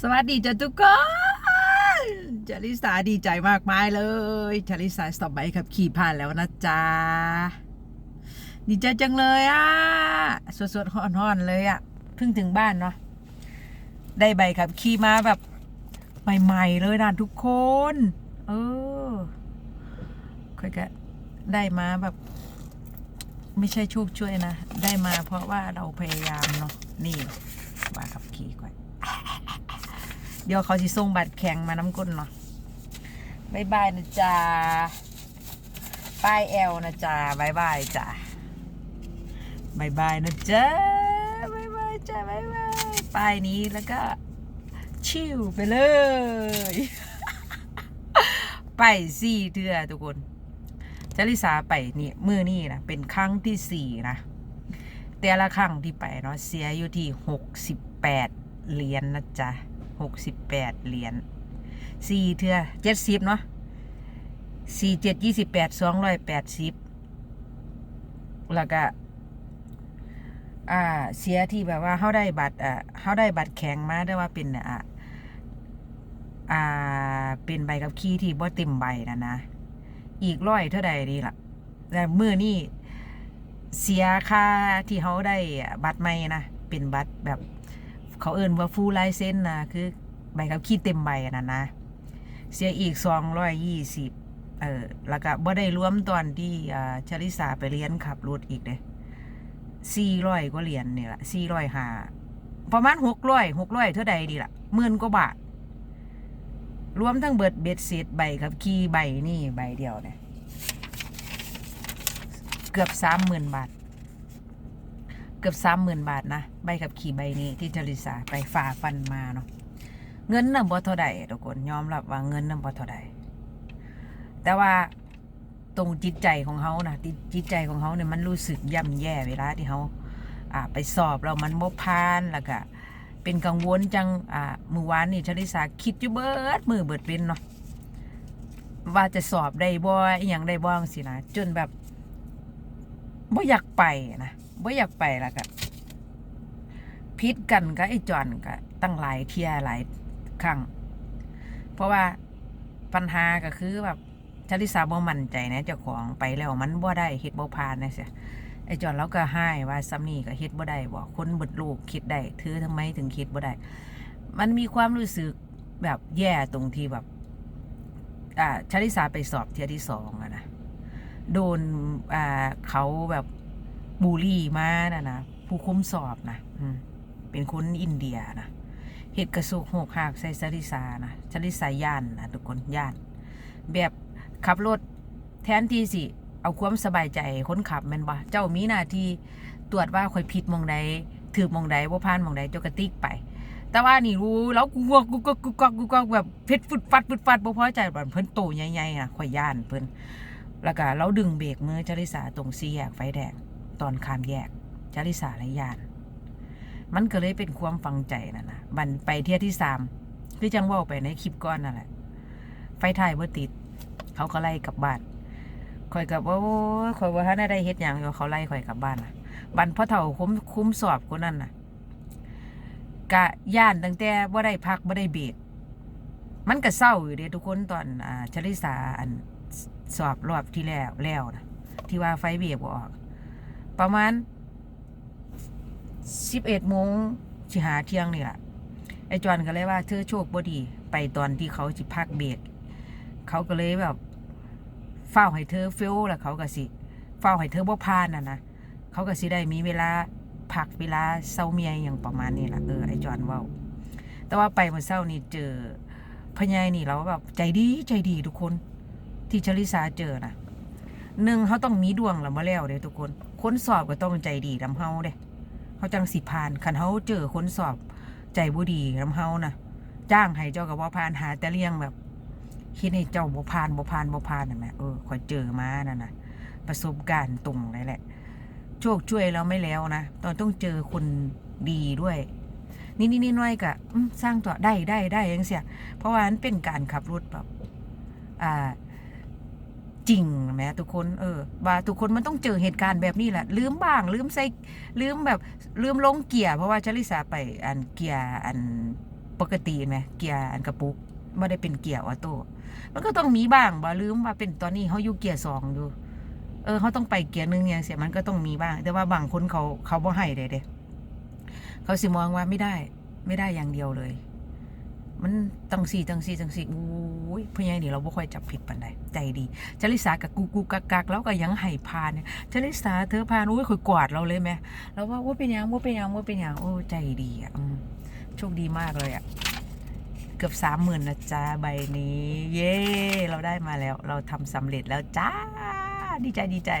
สวัสดีจ้ะทุกคนจาริสาดีใจมากมายเลยจาริสาสอบใบขับขี่ผ่านแล้วนะจ๊ะ ดีใจจังเลยอะ สดๆฮ้อนๆเลยอะ เพิ่งถึงบ้านเนาะ ได้ใบขับขี่มาแบบใหม่ๆเลยนะทุกคน เออค่อยก็ได้มาแบบ ไม่ใช่โชคช่วยนะ ได้มาเพราะว่าเราพยายามเนาะ นี่บาขับขี่ก่อน เดี๋ยวเขาสิส่งบัตรแข่งมาน้ำก้นเนาะบายบายนะจ๊ะป้ายแอลนะจ๊ะบายบายจ้ะบายบายนะจ๊ะบายบายจ้ะบายบายป้ายนี้แล้วก็ชิวไปเลยไปสี่เทือทุกคนจาริสาไปนี่มือนี่นะเป็นครั้งที่สี่นะแต่ละครั้งที่ไปเนาะเสียอยู่ที่หกสิบแปดเหรียญนนะจ๊ะ หกสิบแปดเหรียญสี่เทือเจ็ดสิบเนาะสี่เจ็ดยี่สิบแปดสองร้อยแปดสิบแล้วก็อ่าเสียที่แบบว่าเขาได้บัตรอ่าเขาได้บัตรแข็งมาได้ว่าเป็นอ่าอ่าเป็นใบกับขี่ที่บ่เต็มใบนะนะ อีกร้อยเท่าใดดีล่ะแต่มือนี่เสียค่าที่เขาได้บัตรใหม่นะเป็นบัตรแบบเขาเอินว่าฟูลไลเซนนะคือ ใบขับขี่เต็มใบอะนะนะ เสียอีกสองร้อยยี่สิบเออแล้วก็บ่ได้รวมตอนที่อ่าชลิสาไปเรียนขับรถอีกเด้สี่ร้อยกว่าเหรียญนี่แหละสี่ร้อยห้าประมาณหกร้อยหกร้อยเท่าใดดีล่ะหมื่นกว่าบาท รวมทั้งเบิดเบ็ดเศษใบขับขี่ใบนี่ใบเดียวเนี่ยเกือบสามหมื่นบาท เกือบสามหมื่นบาทนะ ใบขับขี่ใบนี้ที่จริสาไปฝ่าฟันมาเนาะ เงินน่ะบ่เท่าใดทุกคนยอมรับว่าเงินน่ะบ่เท่าใดแต่ว่าตรงจิตใจของเขานะจิตใจของเขาเนี่ยมันรู้สึกย่ำแย่เวลาที่เขาอ่าไปสอบแล้วมันบ่ผ่านแล้วก็เป็นกังวลจังอ่ามื่อวานนี่ชลิสาคิดอยู่เบิดมือเบิดเป็นเนาะว่าจะสอบได้บ่อหย่างได้บ้างสินะจนแบบบ่อยากไปนะบ่อยากไปแล้วก็พิษกันก็ไอ้จอนก็ตั้งหลายเที่ยหลาย ครั้ง เพราะว่าปัญหาก็คือแบบชาลิสาบ่มั่นใจนะเจ้าของไปแล้วมันบ่ได้เฮ็ดบ่ผ่านนะเสียไอ้จอนเราก็ให้ว่าซ้ำนี่ก็เฮ็ดบ่ได้บ่คนบิดลูกคิดได้เธอทำไมถึงคิดบ่ได้ มันมีความรู้สึกแบบแย่ตรงที่แบบอ่าชาลิสาไปสอบเทียที่สองอะนะโดนอ่าเขาแบบบูลลี่มานะนะผู้คุมสอบนะอืมเป็นคนอินเดียนะ เหตุกระสุกหกหักใส่ชลิสานะชลิสาย่านนะทุกคนย่าน แบบขับรถแทนที่สิ เอาความสบายใจคนขับแม่นบ่เจ้ามีหน้าที่ตรวจว่าข่อยผิดมองใดถือมองใดบ่ผ่านมองใดเจ้ากระติกไป แต่ว่านี่รู้แล้วกูกกูก็กูก็กูก็แบบเพชรฟุดฟัดฟุดฟัดบ่พอใจแบบเพิ่นโตใหญ่ๆอะข่อยย่านเพิ่นแล้วก็เราดึงเบรกมือจริสาตรงสี่แยกไฟแดงตอนข้ามแยกจริสาและย่าน มันก็เลยเป็นความฟังใจนั่นนะบันไปเที่ยที่สามคือจังว่าไปในคลิปก้อนนั่นแหละ ไฟถ่ายบ่ติด เขาก็ไล่กลับบ้านข่อยกับว่าโอ้ยข่อยว่าถ้าได้เฮ็ดหยังอยู่เขาไล่ข่อยกลับบ้านน่ะ บันพ่อเฒ่าคุ้มคุ้มสอบคนนั้นน่ะ กะย่านตั้งแต่บ่ได้พักบ่ได้เบรกมันก็เศร้าอยู่เด้ทุกคนตอนอ่าชลิสาอันสอบรอบที่แล้วแล้วนะที่ว่าไฟเบรกบ่ออก ประมาณ สิบเอ็ดโมงสิหาเที่ยงนี่แหละไอ้จอนก็เลยว่าเธอโชคบ่ดี ไปตอนที่เขาสิพักเบรกเขาก็เลยแบบเฝ้าให้เธอเฟลแล้วเขาก็สิเฝ้าให้เธอบ่พานน่ะนะเขาก็สิได้มีเวลาพักเวลาเศร้าเมียอย่างประมาณนี้แหละเออไอจอนว่าแต่ว่าไปเมื่อเศร้านี่เจอพญายนี่เราแบบใจดีใจดีทุกคน ที่ชลิสาเจอนะหนึ่งเขาต้องมีดวงแล้วมาแล้วเด้ทุกคน คนสอบก็ต้องใจดีลำเฮาเด้ เขาจังสิพานคันเขาเจอคนสอบใจบุดีลำเฮานะจ้างให้เจ้ากับว่าพานหาแต่เลี้ยงแบบคิดให้เจ้าบ่พานบ่พานบ่พานน่ะแม่เออคอยเจอมานั่นนะประสบการณ์ตรงเลยแหละ โชคช่วยเราไม่แล้วนะตอนต้องเจอคนดีด้วยนี่นี่นี่น้อยกะสร้างต่อได้ได้ได้ยังเสียเพราะว่ามันเป็นการขับรถแบบอ่า จริงแม้ทุกคนเออว่าทุกคนมันต้องเจอเหตุการณ์แบบนี้แหละลืมบ้าง ลืมใส่ลืมแบบลืมลงเกียร์เพราะว่าชลิสาไปอันเกียร์อันปกติไหมเกียร์อันกระปุกไม่ได้เป็นเกียร์ออโต้มันก็ต้องมีบ้างบ่ลืมว่าเป็นตอนนี้เขาอยู่เกียร์สองอยู่เออเขาต้องไปเกียร์หนึ่งอย่างเสียมันก็ต้องมีบ้าง แต่ว่าบางคนเขาเขาบ่ให้เลยเด้เขาสิมองว่าไม่ได้ ไม่ได้อย่างเดียวเลย มันตังสี่ตังสี่ตังสี่อุ้ยพี่ใหญ่นี่เราบ่ค่อยจับผิดปันใดใจดีจริสากับกูกูกักกักแล้วก็ยังให้พานเนี่ยจริสาเธอพานอุ้ยคอยกวาดเราเลยไหมแล้วว่าว่าเป็นยังว่าเป็นยังว่าเป็นยังโอ้ใจดีอะโชคดีมากเลยอะเกือบสามหมื่นนะจ๊ะใบนี้ เย้เราได้มาแล้ว เราทำสำเร็จแล้วจ้า ดีใจดีใจ